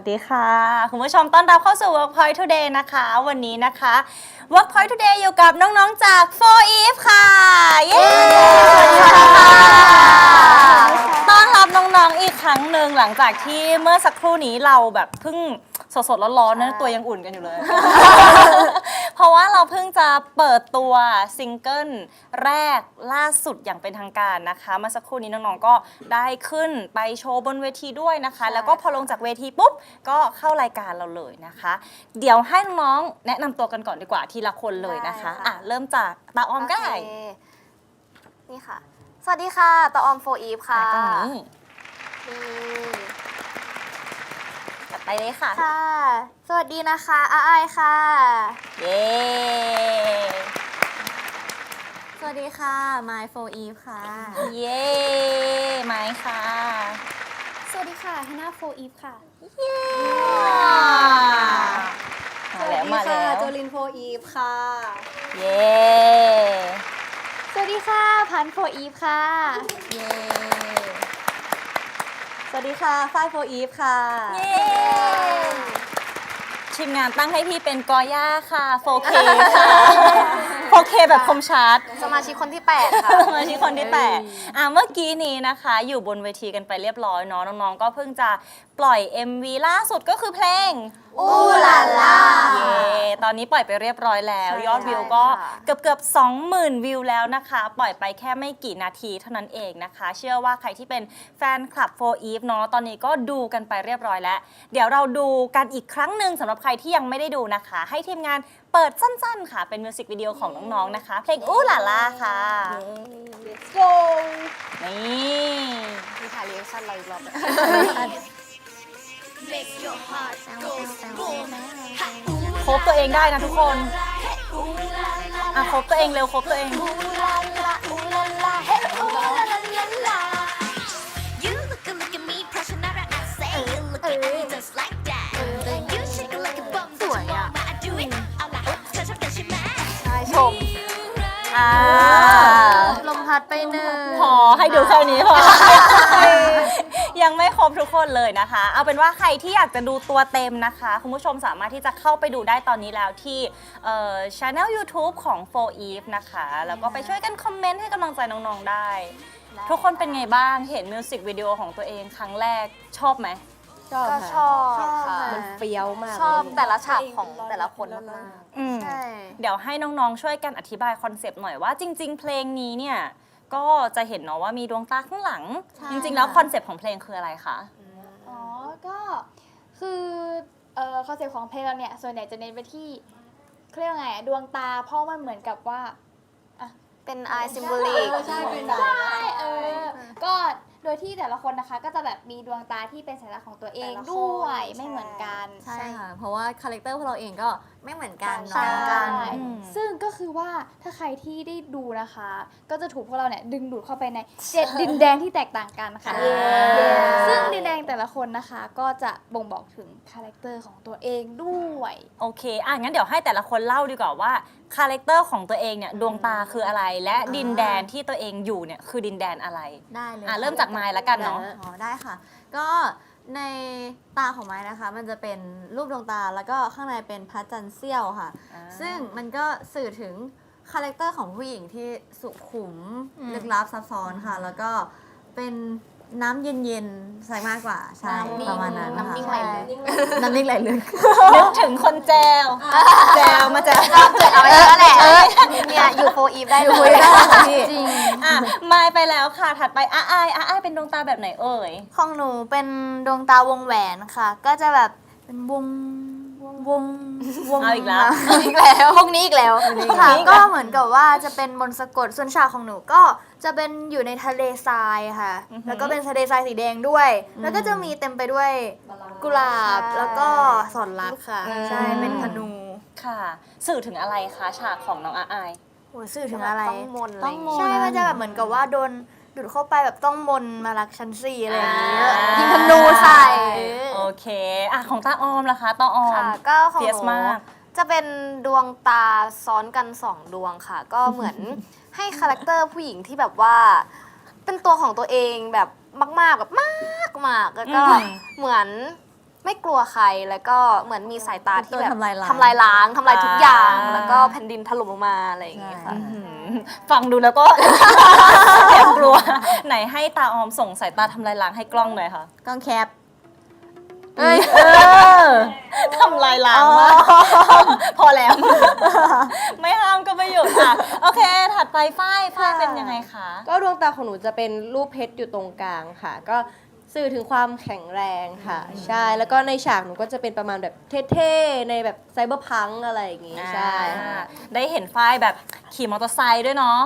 วัสดีค่ะ คุณผู้ชมต้อนรับเข้าสู่ Workpoint Today นะคะ วันนี้นะคะ Workpoint Today อยู่กับน้องๆจาก4 Eve ค่ะ เย้ต้อนรับน้องๆอีกครั้งหนึ่งหลังจากที่เมื่อสักครู่นี้เราแบบเพิ่งสดๆร้อนๆนะตัวยังอุ่นกันอยู่เลย เพราะว่าเราเพิ่งจะเปิดตัวซิงเกิลแรกล่าสุดอย่างเป็นทางการนะคะเมื่อสักครู่นี้น้องๆก็ได้ขึ้นไปโชว์บนเวทีด้วยนะคะ แล้วก็พอลงจากเวทีปุ๊บก็เข้ารายการเราเลยนะคะ เดี๋ยวให้น้องๆแนะนำตัวกันก่อนดีกว่าทีละคนเลยนะคะได้ค่ะ อะเริ่มจากตาออมก็ได้โเคนี่ค่ะ สวัสดีค่ะตาออมโฟอีฟค่ะตรงนี้ นี่จัด ไปเลยค่ะ ค่ะ สวัสดีนะคะอาไอายค่ะ เย้ สวัสดีค่ะ My for Eve ค่ะ เย้ไม้ค่ะ สวัสดีค่ะฮาน่าโฟอีฟค่ะมาแล้วมาแล้ว โจลินโฟอีฟค่ะ เย้ สวัสดีค่ะ พันโฟอีฟค่ะ เย้ สวัสดีค่ะ ฝ้ายโฟอีฟค่ะ เย้ทีมงานตั้งให้พี่เป็นกอย่าค่ะ 4K ค่ะ 4K แบบคมชัด สมาชิกคนที่ 8 ค่ะมาที่คนที่แปดอะเมื่อกี้นี้นะคะ อยู่บนเวทีกันไปเรียบร้อยเนาะน้องๆ ก็เพิ่งจะปล่อย MV ล่าสุดก็คือเพลงอู้ลาลาเย้ตอนนี้ปล่อยไปเรียบร้อยแล้วใช่ยอดวิวก็ค่ะ เกือบเกือบ20,000 วิวแล้วนะคะ ปล่อยไปแค่ไม่กี่นาทีเท่านั้นเองนะคะ เชื่อว่าใครที่เป็นแฟนคลับ4 Eve เนาะตอนนี้ก็ดูกันไปเรียบร้อยแล้ว เดี๋ยวเราดูกันอีกครั้งหนึ่งสำหรับใครที่ยังไม่ได้ดูนะคะ ให้ทีมงานเปิดสั้นๆ ค่ะ เป็นมิวสิกวิดีโอของน้องๆ นะคะ เพลงอู้หลาล่าค่ะ Let's go นี่มีถ่ายเรียกชั่นเราอีกรอบครบตัวเองได้นะทุกคน อะครบตัวเองเร็วครบตัวเอง You อ่าลมพัดไปหนึ่ง พอให้ดูแค่นี้พอ ยังไม่ครบทุกคนเลยนะคะ เอาเป็นว่าใครที่อยากจะดูตัวเต็มนะคะ คุณผู้ชมสามารถที่จะเข้าไปดูได้ตอนนี้แล้วที่เอ่อ channel YouTube ของ4 Eve นะคะ แล้วก็ไปช่วยกันคอมเมนต์ให้กำลังใจน้องๆได้ ทุกคนเป็นไงบ้างเห็นมิวสิกวิดีโอของตัวเองครั้งแรกชอบไหม ก็ชอบค่ะ มันเฟี้ยวมากชอบเลยแต่ละฉากของแต่ละคนมากอืม ๆใช่ เดี๋ยวให้น้องๆ ช่วยกันอธิบายคอนเซปต์หน่อยว่าจริง ๆ เพลงนี้เนี่ย ก็จะเห็นเนาะว่ามีดวงตาข้างหลัง ใช่ จริง ๆ แล้วคอนเซปต์ของเพลงคืออะไรคะ อ๋อ ก็คือเอ่อคอนเซ็ปต์ของเพลงเราเนี่ย ส่วนใหญ่จะเน้นไปที่เขาเรียกว่าไงอะดวงตา เพราะมันเหมือนกับว่า เป็นไอซิมโบลิกใช่เป็นใช่ เออ ก็ โดยที่แต่ละคนนะคะก็จะแบบมีดวงตาที่เป็นสัญลักษณ์ของตัวเองแต่ละคนด้วยใช่ไม่เหมือนกัน ใช่ค่ะ เพราะว่าคาแรคเตอร์พวกเราเองก็ไม่เหมือนกันใช่เนาะกันอืม ซึ่งก็คือว่าถ้าใครที่ได้ดูนะคะ ก็จะถูกพวกเราเนี่ยดึงดูดเข้าไปในเจ็ดดินแดนที่แตกต่างกันค่ะ เย้ ซึ่งดินแดนแต่ละคนนะคะ ก็จะบ่งบอกถึงคาแรคเตอร์ของตัวเองด้วย โอเค อะ งั้นเดี๋ยวให้แต่ละคนเล่าดีกว่าว่าคาแรคเตอร์ของตัวเองเนี่ยดวงตาคืออะไร และดินแดนที่ตัวเองอยู่เนี่ยคือดินแดนอะไร ได้เลยอะ เริ่มจากไมล์ละกันเนาะ อ๋อได้ค่ะ ก็ ในตาของไม้นะคะ มันจะเป็นรูปดวงตาแล้วก็ข้างในเป็นพระจันทร์เสี้ยวค่ะ อ่า ซึ่งมันก็สื่อถึงคาแรคเตอร์ของผู้หญิงที่สุขุมลึกลับซับซ้อนค่ะ แล้วก็เป็น น้ำเย็นๆใส่มากกว่าใช่น้ำนิ่งประมาณนั้นน้ำนิ่งไหลลึก น้ำนิ่งไหลลึก นึกถึงคนแจวแจวมาแจวเกิดเอาไว้แล้วแหละเนี่ยอยู่โฟอีฟได้ด้วยได้ค่ะพี่จริง อะไมล์ไปแล้วค่ะ ถัดไปอ้าอายอ้าอายเป็นดวงตาแบบไหนเอ่ย ของหนูเป็นดวงตาวงแหวนค่ะ ก็จะแบบเป็นวง วงวงวงเอาอีกแล้วอีกแล้ววงนี้อีกแล้ววงนี้ค่ะอีกแล้วก็เหมือนกับว่าจะเป็นมนต์สะกดส่วนฉากของหนูก็จะเป็นอยู่ในทะเลทรายค่ะ แล้วก็เป็นทะเลทรายสีแดงด้วย แล้วก็จะมีเต็มไปด้วยกุหลาบแล้วก็สอนรักค่ะใช่เป็นธนูค่ะ สื่อถึงอะไรคะฉากของน้องอ้าอายโหสื่อถึงอะไรต้องมนต์อะไรต้องมนต์ใช่มันจะแบบเหมือนกับว่าโดน ดูดเข้าไปแบบต้องมนต์มารักชั้นสี่อะไรอย่างเงี้ยอ่ายิยิงธนูใส่โอเคอะของตาออมล่ะคะตาออมค่ะก็ของเฟียหสนูมาก จะเป็นดวงตาซ้อนกันสองดวงค่ะ ก็เหมือนให้คาแรคเตอร์ผู้หญิงที่แบบว่า เป็นตัวของตัวเองแบบมากๆแบบมากมากๆแล้วก็อืม เหมือน ไม่กลัวใครแล้วก็เหมือนมีสายตาที่แบบทำลายล้างทำลายล้างทำลายทุกอย่าง อ่า แล้วก็แผ่นดินถล่มลงมาอะไรอย่างเงี้ยค่ะอืมฟังดูแล้วก็ แอบกลัว ไหนให้ตาออมส่งสายตาทำลายล้างให้กล้องหน่อยค่ะกล้องแคปเอ้ยเออ ทำลายล้างมากพอแล้ว ไม่ห้ามก็ไม่หยุดอะ โอเค ถัดไปฝ้ายฝ้ายเป็นยังไงคะ ก็ดวงตาของหนูจะเป็นรูปเพชรอยู่ตรงกลางค่ะ ก็ สื่อถึงความแข็งแรงค่ะ ใช่ แล้วก็ในฉากหนูก็จะเป็นประมาณแบบเท่ๆ ในแบบไซเบอร์พังก์อะไรอย่างงี้ ใช่ค่ะอ่าได้เห็นฝ้ายแบบขี่มอเตอร์ไซค์ด้วยเนาะ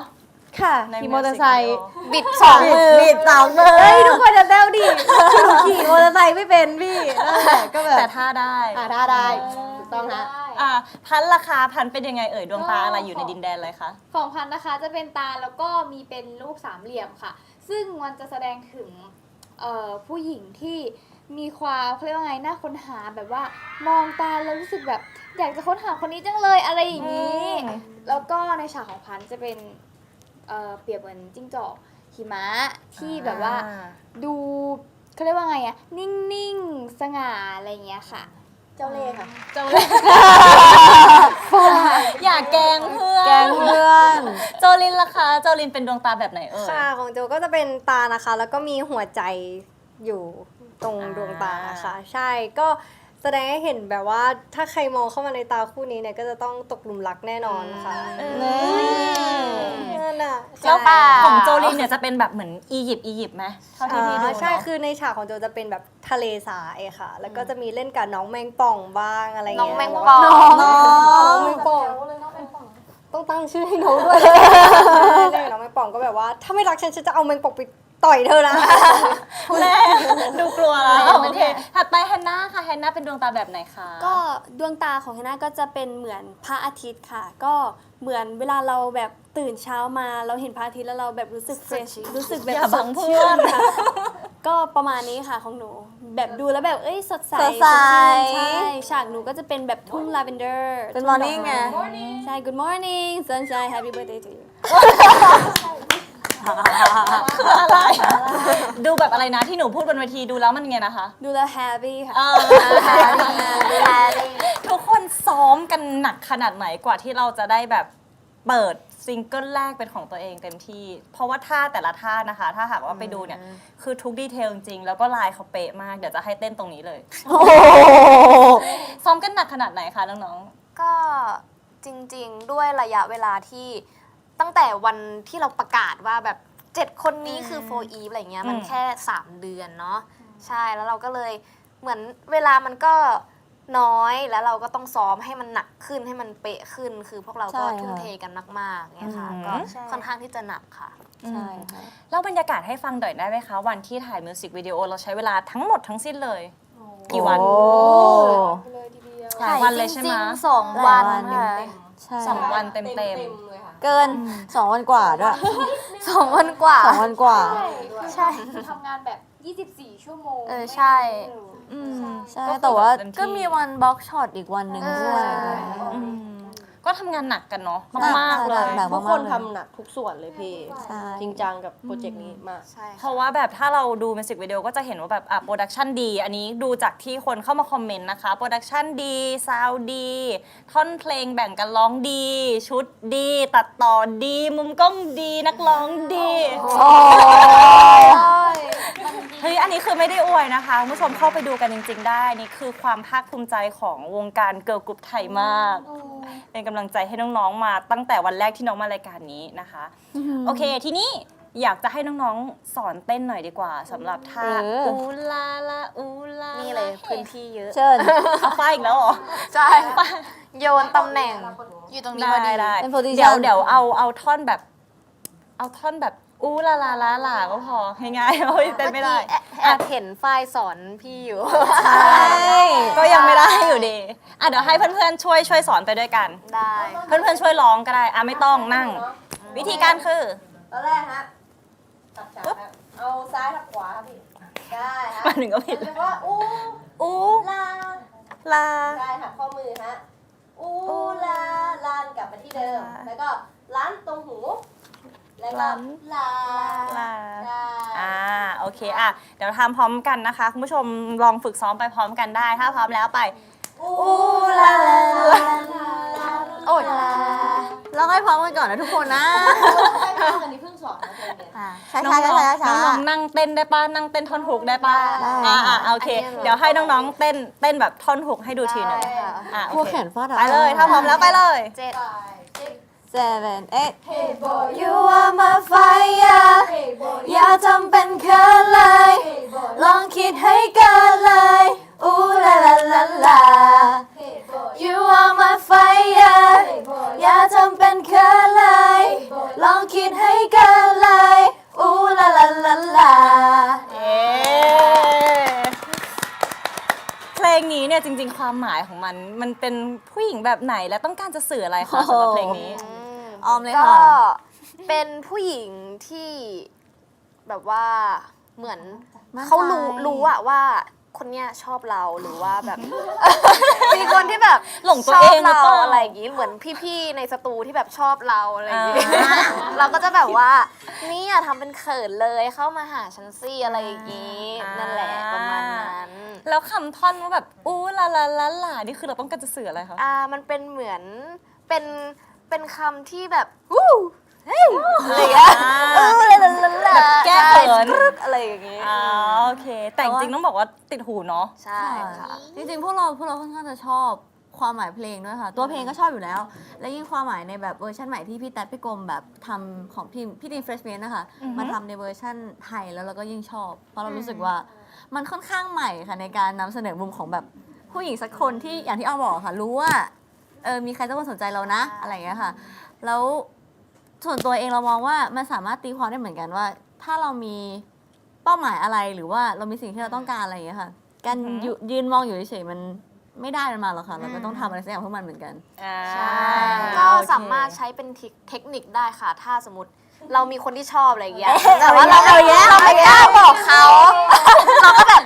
ค่ะในขี่มอเตอร์ไซค์มิวสิกวิดีโอบิดสองมือบิดสองมือเฮ้ยทุกคนจะแซวดิหนูขี่มอเตอร์ไซค์ไม่เป็นพี่นั่นแหละก็แบบแต่ท่าได้อ่าได้ได้ถูกต้องฮะ อะพันราคาพันเป็นยังไงเอ่ยดวงตาอะไรอยู่ในดินแดนอะไรคะ ของพันธุ์นะคะจะเป็นตาแล้วก็มีเป็นรูปสามเหลี่ยมค่ะ ซึ่งมันจะแสดงถึง เอ่อผู้หญิงที่มีความเขาเรียกว่าไงน่าค้นหาแบบว่ามองตาแล้วรู้สึกแบบ อยากจะค้นหาคนนี้จังเลยอะไรอย่างนี้อืมแล้วก็ในฉากของพันธุ์จะเป็นเอ่อเปรียบเหมือนจิ้งจอกหิมะที่แบบว่าดูเขาเรียกว่าไงอะนิ่งๆ สง่าอะไรอย่างเงี้ยค่ะ เจ้าเล่ห์ค่ะ เจ้าเล่ห์ อย่าแกล้งเพื่อนแกงเพื่อนโจลินล่ะคะโจลินเป็นดวงตาแบบไหนเอ่ยค่ะของโจก็จะเป็นตานะคะ แล้วก็มีหัวใจอยู่ตรงอ่าดวงตาค่ะ ใช่ก็ แสดงให้เห็นแบบว่าถ้าใครมองเข้ามาในตาคู่นี้เนี่ยก็จะต้องตกหลุมรักแน่นอนค่ะนั่นน่ะแล้วใช่ของโจลินเนี่ยจะเป็นแบบเหมือนอียิปต์อียิปต์ไหมเท่าที่พี่ดูอ่าใช่เนาะคือในฉากของโจจะเป็นแบบทะเลทรายค่ะ แล้วก็จะมีเล่นกับน้องแมงป่องบ้างอะไรเงี้ยน้องแมงปอง น้องแมงป่องต้องตั้งชื่อให้น้องด้วย เล่นกับน้องแมงป่องก็แบบว่า ถ้าไม่รักฉันฉันจะเอาแมงป่องไป ต่อยเธอนะ แม่ดูกลัวแล้วโอเคถัดไปแฮนนาค่ะแฮนนาเป็นดวงตาแบบไหนคะ ก็ดวงตาของฮาน่าก็จะเป็นเหมือนพระอาทิตย์ค่ะ ก็เหมือนเวลาเราแบบตื่นเช้ามาเราเห็นพระอาทิตย์แล้วเราแบบรู้สึกเฟรชรู้สึกแบบอย่าบังสดเพื่ชื่อน ค่ะ ก็ประมาณนี้ค่ะของหนู แบบดูแล้วแบบเอ้ยสดใสสดใสชื่นใช่ฉากหนูก็จะเป็นแบบทุ่งลาเวนเดอร์เป็น morning ไง ใช่ good morning sunshine happy birthday to you อะไรดูแบบอะไรนะที่หนูพูดบนเวทีดูแล้วมันไงนะคะ ดูแล้ว happy ค่ะ เออทุกคนซ้อมกันหนักขนาดไหนกว่าที่เราจะได้แบบเปิดซิงเกิลแรกเป็นของตัวเองเต็มที่ เพราะว่าท่าแต่ละท่านะคะ ถ้าหากว่าไปดูเนี่ย คือทุกดีเทลจริงๆแล้วก็ลายเขาเป๊ะมาก เดี๋ยวจะให้เต้นตรงนี้เลย ซ้อมกันหนักขนาดไหนคะน้องก็จริงๆ ด้วยระยะเวลาที่ตั้งแต่วันที่เราประกาศว่าแบบ เจ็ดคนนี้คือโฟอีฟอะไรเงี้ยมันอืมแค่ 3 เดือนเนาะใช่แล้วเราก็เลยเหมือนเวลามันก็น้อยแล้วเราก็ต้องซ้อมให้มันหนักขึ้นให้มันเป๊ะขึ้น คือพวกเราก็ใช่ค่ะทุ่มเทกันมากๆเนี่ยค่ะอืม ก็ค่อนข้างที่จะหนักค่ะๆใช่ค่ะ เล่าบรรยากาศให้ฟังหน่อยได้ไหมคะ วันที่ถ่ายมิวสิกวิดีโอเราใช้เวลาทั้งหมดทั้งสิ้นเลย กี่วัน โอ้เลยทีเดียว หลายวันเลยใช่ไหม จริงๆสองวันหลายวัน ค่ะ ใช่สองวันเต็มเกินสองวันกว่าด้วยสองวันกว่า สองวันกว่า ใช่คือทำงานแบบ 24 ชั่วโมงเออใช่ๆอืมใช่ก็คือแต่ว่าเต็มที่ก็มีวันบล็อกช็อตอีกวันหนึ่งด้วย เออ อืม ก็ทำงานหนักกันเนาะหนักมากๆเลย หนักทุมากกๆคนเลย ทำหนักทุกส่วนเลยพี่ ใช่ จริงจังกับโปรเจกต์นี้มาก ใช่เพราะว่าแบบถ้าเราดูมิวสิกวิดีโอก็จะเห็นว่าแบบอะโปรดักชันดี อันนี้ดูจากที่คนเข้ามาคอมเมนต์นะคะ โปรดักชันดี ซาวดี ท่อนเพลงแบ่งกันร้องดี ชุดดี ตัดต่อดี มุมกล้องดี นักร้องดี เฮ้ย อันนี้คือไม่ได้อวยนะคะคุณผู้ชมเข้าไปดูกันจริง ๆ ได้ นี่คือความภาคภูมิใจของวงการเกิร์ลกรุ๊ปไทยมาก เป็นกำลังใจให้น้องๆมาตั้งแต่วันแรกที่น้องมารายการนี้นะคะ โอเค ทีนี้อยากจะให้น้องๆสอนเต้นหน่อยดีกว่าสำหรับท่าเอออู อูลาลาอูลานี่เลยพื้นที่เยอะ เชิญ เอาไฟอีกแล้วเหรอ ใช่ โยนตำแหน่ง อยู่ตรงนี้ได้พอดี ได้เป็น position เดี๋ยวเดี๋ยวเอาเอาท่อนแบบ เอาท่อนแบบ อูลาลาลาลาก็พอง่ายๆโอ้ยเต้นไม่ได้เมื่อกี้แอบเห็นฝ้ายสอนพี่อยู่ ใช่ก็ยังไม่ได้อยู่ดีอะเดี๋ยวให้เพื่อนๆช่วยช่วยสอนไปด้วยกัน ได้เพื่อนๆช่วยร้องก็ได้อะไม่ต้องนั่ง วิธีการคือ ตอนแรกฮะตัดฉากครับเอาซ้ายทับขวาครับพี่ ได้ฮะมาถึงก็ผิดแล้วก็อู้อูลาลา ได้หักข้อมือฮะอู้ลาลานกลับมาที่เดิม แล้วก็ล้านตรงหู แล้วก็ลาลาได้อ่าโอเคอะเดี๋ยวทำพร้อมกันนะคะคุณผู้ชมลองฝึกซ้อมไปพร้อมกันได้ ถ้าพร้อมแล้วไปโอ้ยเราให้พร้อมกันก่อนนะทุกคนนะอันนี้เพิ่งสอนนะเจนช้าน้ช้าองช้าๆช้าน้องๆนั่งเต้นได้ป่ะนั่งเต้นท่อนฮุกได้ป่ะได้อ่าอ่าโอเค เดี๋ยวให้น้องๆเต้นเต้นแบบท่อนฮุกให้ดูทีหนึ่งอ่าโอพวกเคแขนฟาดอะไปเลยถ้าพร้อมแล้วไปเลยเจ็ด seven eight You are my fire อย่าทำเป็นเขินเลย ลองคิดให้เกินเลย อู้ลาลาลาลา You are my fire อย่าทำเป็นเขินเลย ลองคิดให้เกินเลย อู้ลาลาลาลา เอ๊เพลงนี้เนี่ยจริงๆความหมายของมัน มันเป็นผู้หญิงแบบไหนและต้องการจะสื่ออะไรคะสำหรับเพลงนี้ อ อมเลยก็ค่ะ เป็นผู้หญิงที่แบบว่าเหมือนมั่นใจเขารู้รู้อะว่าคนเนี้ยชอบเราหรือว่าแบบ มีคนที่แบบหลงตัวเองหรือชบเปล่าเราอะไรอย่างงี้เหมือนพี่ๆในสตูที่แบบชอบเราอะไรอย่างงี้ เราก็จะแบบว่านี่อย่าทำเป็นเขินเลยเข้ามาหาฉันซี่อะไรอย่างงี้อ่านั่ นั่นแหละประมาณนั้นแล้วคำท่อนว่าแบบอู้ลาลาลาลานี่คือเราต้องการจะสื่ออะไรคะ อ่ามันเป็นเหมือนเป็น เป็นคำที่แบบวู้เฮ้ยอะไรอย่างเงี้ยเออเลยละละละแบบแก้เขินใช่กรึ๊กอะไรอย่างงี้อ๋อโอเค แต่จริงๆต้องบอกว่าติดหูเนาะ ใช่ค่ะ จริงๆ พวกเราพวกเราค่อนข้างจะชอบความหมายเพลงด้วยค่ะ ตัวเพลงก็ชอบอยู่แล้ว และยิ่งความหมายในแบบเวอร์ชันใหม่ที่พี่แต๊ดพี่กรมแบบทำของพี่พี่ดีนเฟรชเมนนะคะอือฮึ มาทำในเวอร์ชันไทยแล้วเราก็ยิ่งชอบ เพราะเรารู้สึกว่ามันค่อนข้างใหม่ค่ะในการนำเสนอมุมของแบบผู้หญิงสักคนที่อย่างที่เอาบอกค่ะ รู้ว่า เออมีใครสักคนสนใจเรานะ อะไรอย่างเงี้ยค่ะ แล้วส่วนตัวเองเรามองว่ามันสามารถตีความได้เหมือนกันว่า ถ้าเรามีเป้าหมายอะไรหรือว่าเรามีสิ่งที่เราต้องการอะไรอย่างเงี้ยค่ะ การอือฮึอยู่ยืนมองอยู่เฉยๆมันไม่ได้มันมาหรอกค่ะ เราก็ต้องทำอะไรสักอย่างเพื่อมันเหมือนกัน อ่าใช่ก็สามารถใช้เป็นเทคนิคได้ค่ะ ถ้าสมมติเรามีคนที่ชอบอะไรอย่างเงี้ยแต่ว่าเราเราเราไม่กล้าบอกเขา เราก็แบบ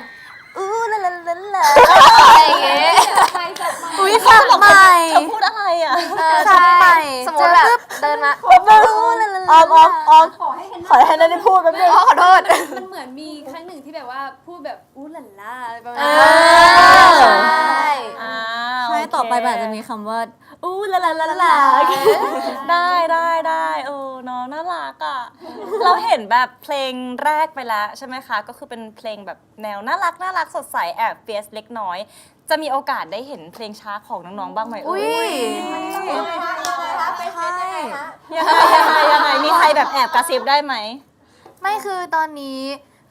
อู้ละละละละอะไรอย่างเงี้ย อุ้ยเขาบอกว่าเธอพูดอะไรอะเออใช่ สมมติแบบเดินมาออมออมออมขอให้ขอให้นันได้พูดแป๊บนึงขอโทษ มันเหมือนมีครั้งหนึ่งที่แบบว่าพูดแบบอู้หล่นล่าอะไรประมาณเอนี้ ไปมันอาจจะมีคำว่า อู้ลาลาลาลาได้ได้ได้เออเนาะน่ารักอะ เราเห็นแบบเพลงแรกไปแล้วใช่ไหมคะ ก็คือเป็นเพลงแบบแนวน่ารักน่ารักสดใสแอบเฟียสเล็กน้อย จะมีโอกาสได้เห็นเพลงช้าของน้องๆบ้างไหมเอ่ยยังไงยังไงยังไงมีใครแบบแอบกระซิบได้ไหม ไม่คือตอนนี้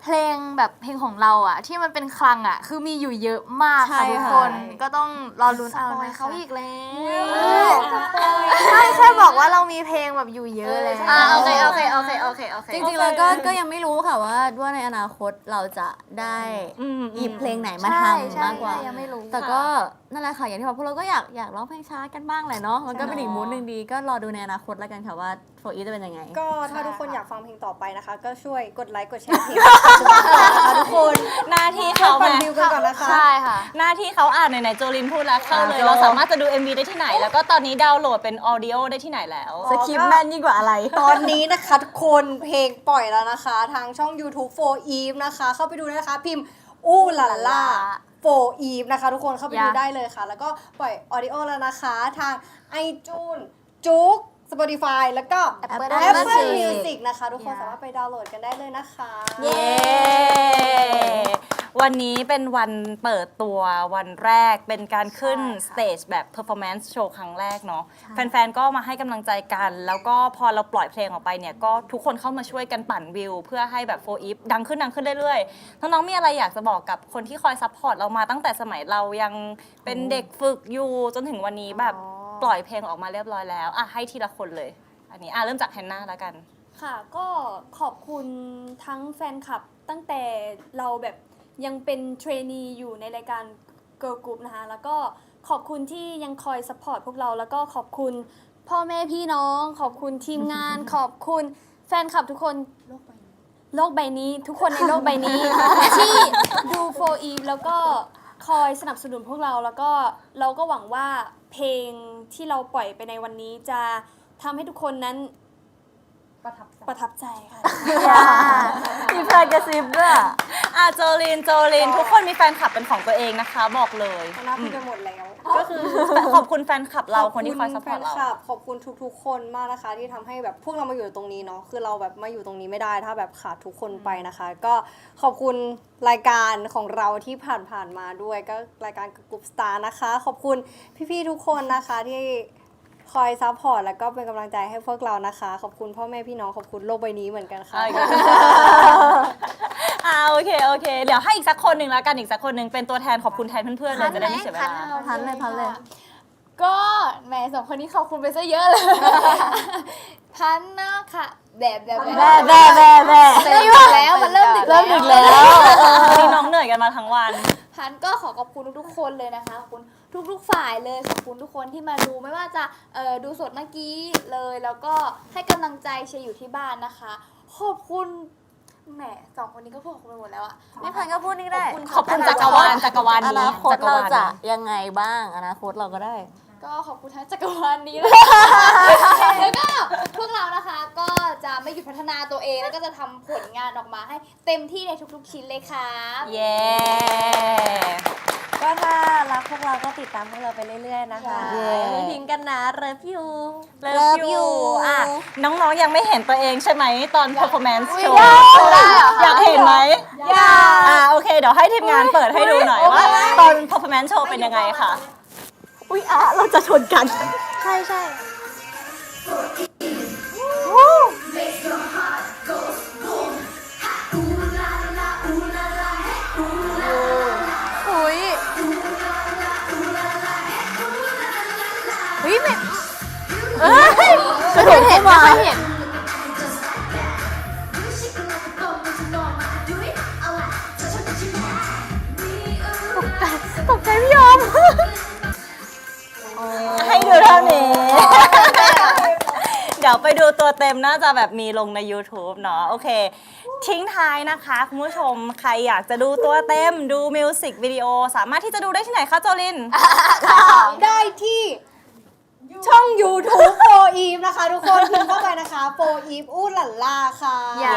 เพลงแบบเพลงของเราอะที่มันเป็นคลังอะคือมีอยู่เยอะมากค่ะทุกคนก็ต้องรอลุ้นเอาปล่อยนะเขาคะอีกแล้วใช่แค่บอกว่าเรามีเพลงแบบอยู่เยอะเลยอ่าโอเคโอเคโอเคโอเคโอเคจริงๆแล้วก็ก็ยังไม่รู้ค่ะว่าว่าในอนาคตเราจะได้อืมหยิบเพลงไหนมาใช่ทำใช่มากกว่ายังไม่รู้แต่ก็นั่นแหละค่ะอย่างที่บอกพวกเราก็อยากอยากร้องเพลงช้ากันบ้างแหละเนาะมันก็เป็นอีกมูดหนึ่งดีก็รอดูในอนาคตแล้วกันค่ะว่าโฟอีจะเป็นยังไง ก็ถ้าทุกคนอยากฟังเพลงต่อไปนะคะ ก็ช่วยกดไลค์กดแชร์เพลงนะคะทุกคนหน้าที่ช่วยเขาปั่นไงวิวกันก่อนนะคะ ใช่ค่ะ หน้าที่เขาอ่านไหนๆโจลินพูดแล้วเข้าเลยอะเราสามารถจะดู MV ได้ที่ไหน แล้วก็ตอนนี้ดาวน์โหลดเป็นออดิโอได้ที่ไหนแล้วสคริปต์แม่นยิ่งกว่าอะไร ตอนนี้นะคะทุกคนเพลงปล่อยแล้วนะคะ ทางช่อง YouTube 4 Eve นะคะ เข้าไปดูได้นะคะ พิมพ์อู้หลันล่า 4 Eve นะคะ ทุกคนเข้าไปดูได้เลยค่ะ แล้วก็ปล่อยออดิโอแล้วนะคะทาง iTunes จุ๊ก Spotify แล้วก็ Apple Apple Music Music นะคะ ทุกคนสามารถไปดาวน์โหลดกันได้เลยนะคะ เย้ วันนี้เป็นวันเปิดตัววันแรกเป็นการขึ้นสเตจแบบ performance show ครั้งแรกเนาะแฟนๆ ก็มาให้กำลังใจกัน แล้วก็พอเราปล่อยเพลงออกไปเนี่ย ก็ทุกคนเข้ามาช่วยกันปั่นวิว เพื่อให้แบบโฟอีฟดังขึ้นดังขึ้นเรื่อยๆ น้องๆ มีอะไรอยากจะบอกกับคนที่คอยซัพพอร์ตเรามาตั้งแต่สมัยเรายังเป็นเด็กฝึกอยู่จนถึงวันนี้แบบปล่อยเพลงออกมาเรียบร้อยแล้วอะให้ทีละคนเลย อันนี้อะเริ่มจากแฮนนาแล้วกัน ค่ะ ก็ขอบคุณทั้งแฟนคลับตั้งแต่เราแบบ ยังเป็นเทรนนีอยู่ในรายการ Girl Group นะคะ แล้วก็ขอบคุณที่ยังคอยสปอร์ตพวกเรา แล้วก็ขอบคุณพ่อแม่พี่น้อง ขอบคุณทีมงาน ขอบคุณแฟนคลับทุกคนโลกใบนี้ทุกคนในโลกใบนี้ ที่ดูโฟอีแล้วก็คอยสนับสนุนพวกเราแล้วก็เราก็หวังว่าเพลงที่เราปล่อยไปในวันนี้จะทำให้ทุกคนนั้น ประทับใจค่ะ มีแฟนกระซิบด้วยอะโจลินโจลิน ทุกคนมีแฟนคลับเป็นของตัวเองนะคะ บอกเลยน่าพูดไปหมดแล้วก็คือขอบคุณแฟนคลับเราคนที่คอยซัพพอร์ตแฟเรานคลับขอบคุณทุกๆ คนมากนะคะ ที่ทำให้แบบพวกเรามาอยู่ตรงนี้เนาะคือเราแบบมาอยู่ตรงนี้ไม่ได้ถ้าแบบขาดทุกคนไปนะคะ ก็ขอบคุณรายการของเราที่ผ่านๆมาด้วยก็รายการกรุ๊ปสตาร์นะคะ ขอบคุณพี่ๆทุกคนนะคะที่ คอยซัพพอร์ตแล้วก็เป็นกำลังใจให้พวกเรานะคะ ขอบคุณพ่อแม่พี่น้องขอบคุณโลกใบนี้เหมือนกันค่ะ อ่าโอเคโอเค เดี๋ยวให้อีกสักคนหนึ่งแล้วกันอีกสักคนหนึ่งเป็นตัวแทนขอบคุณแทนเพื่อนๆเลยจะได้ไม่เสียเวลาพันเลยพันเลย ก็แหมสองคนนี้ขอบคุณไปซะเยอะเลย พันนะค่ะแบบแบบแบ่แบ่แบ่แบ่เริ่มดึกแล้วมันเริ่มดึกเริ่มดึกแล้วนี่น้องเหนื่อยกันมาทั้งวัน พันก็ขอขอบคุณทุกๆคนเลยนะคะขอบคุณทุกๆฝ่ายเลยขอบคุณทุกคนที่มาดูไม่ว่าจะเอ่อดูสดเมื่อกี้เลย แล้วก็ให้กำลังใจเชียร์อยู่ที่บ้านนะคะ ขอบคุณแหมสองคนนี้ก็พูดขอบคุณไปหมดแล้วอะไม่พันก็พูดนี่ได้ขอบคุณจักรวาลจักรวาลอนี้นาคตจักรเราวาลจะนี้ยังไงบ้างอนาคตเราก็ได้ ก็ขอบคุณทั้งจักรวาลนี้เลยแล้วก็พวกเรานะคะก็จะไม่หยุดพัฒนาตัวเองแล้วก็จะทำผลงานออกมาให้เต็มที่ในทุกๆชิ้นเลยครับเย้ ก็ถ้ารักพวกเราก็ติดตามพวกเราไปเรื่อยๆนะคะเย้ ไม่ทิ้งกันนะ เลิฟยูเลิฟยูอะ น้องๆยังไม่เห็นตัวเองใช่ไหมตอน performance show อยากเห็นไหมอยาก อะโอเค เดี๋ยวให้ทีมงานเปิดให้ดูหน่อยว่า ตอน performance show เป็นยังไงค่ะ อุ๊ยอะเราจะชนกัน ใช่ใช่อุ้ยเฮ้ยไม่เอ้ยไม่เคยเห็นไม่เคยเห็น ยวไปดูตัวเต็มน่าจะแบบมีลงใน YouTube เนาะโอเค ทิ้งท้ายนะคะ คุณผู้ชมใครอยากจะดูตัวเต็มดูมิวสิกวิดีโอสามารถที่จะดูได้ที่ไหนคะโจลิน ได้ที่ช่อง YouTube โฟอีฟนะคะ ทุกคนพิมพ์เข้าไปนะคะโฟอีฟอู้หลันล่าค่ะอย่า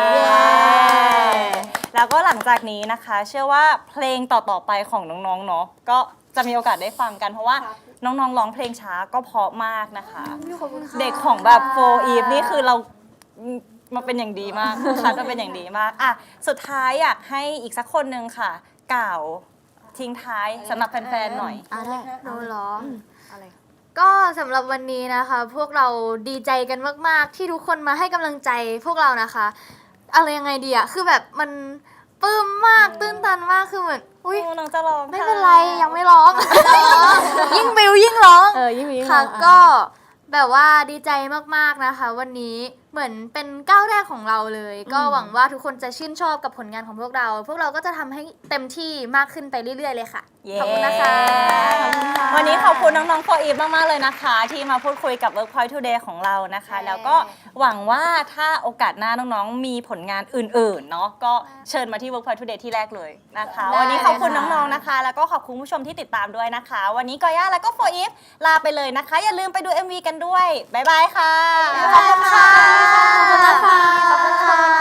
แล้วก็หลังจากนี้นะคะ เชื่อว่าเพลงต่อ ๆ ไปของน้อง ๆ เนาะก็จะมีโอกาสได้ฟังกันเพราะว่า น้องๆร้องเพลงช้าก็เพราะมากนะคะเด็กของแบบโฟอีฟนี่คือเรามาเป็นอย่างดีมากคัดมาเป็นอย่างดีมากอะสุดท้ายอยากให้อีกสักคนหนึ่งค่ะ กล่าวทิ้งท้ายสำหรับแฟนๆหน่อย อะได้หนูเหรออะไรก็สำหรับวันนี้นะคะ พวกเราดีใจกันมาก ๆ ที่ทุกคนมาให้กำลังใจพวกเรานะคะ อะไรยังไงดีอะคือแบบมัน ปลื้มมากตื้นตันมากคือเหมือนอุ้ยน้องจะร้องไม่เป็นไรยังไม่ร้อง ยิ่งบิวยิ่งร้อง เออยิ่งมียิ่งค่ะร้องอะ ก็แบบว่าดีใจมากๆนะคะ วันนี้เหมือนเป็นก้าวแรกของเราเลย ก็หวังว่าทุกคนจะชื่นชอบกับผลงานของพวกเรา พวกเราก็จะทำให้เต็มที่มากขึ้นไปเรื่อย ๆ เลยค่ะ เย้ขอบคุณนะคะวันนี้ขอบคุณน้องๆ for Eve มาก ๆ เลยนะคะ ที่มาพูดคุยกับ Workpoint Today ของเรานะคะแล้วก็หวังว่าถ้าโอกาสหน้าน้องๆ มีผลงานอื่น ๆ เนาะก็เชิญมาที่ Workpoint Today ที่แรกเลยนะคะ ได้วันนี้ขอบคุณค่ะ น้อง ๆ นะคะ แล้วก็ขอบคุณผู้ชมที่ติดตามด้วยนะคะ วันนี้กอย่าแล้วก็ for Eve ลาไปเลยนะคะ อย่าลืมไปดู MV กันด้วยบ๊ายบายขอบคุณค่ะ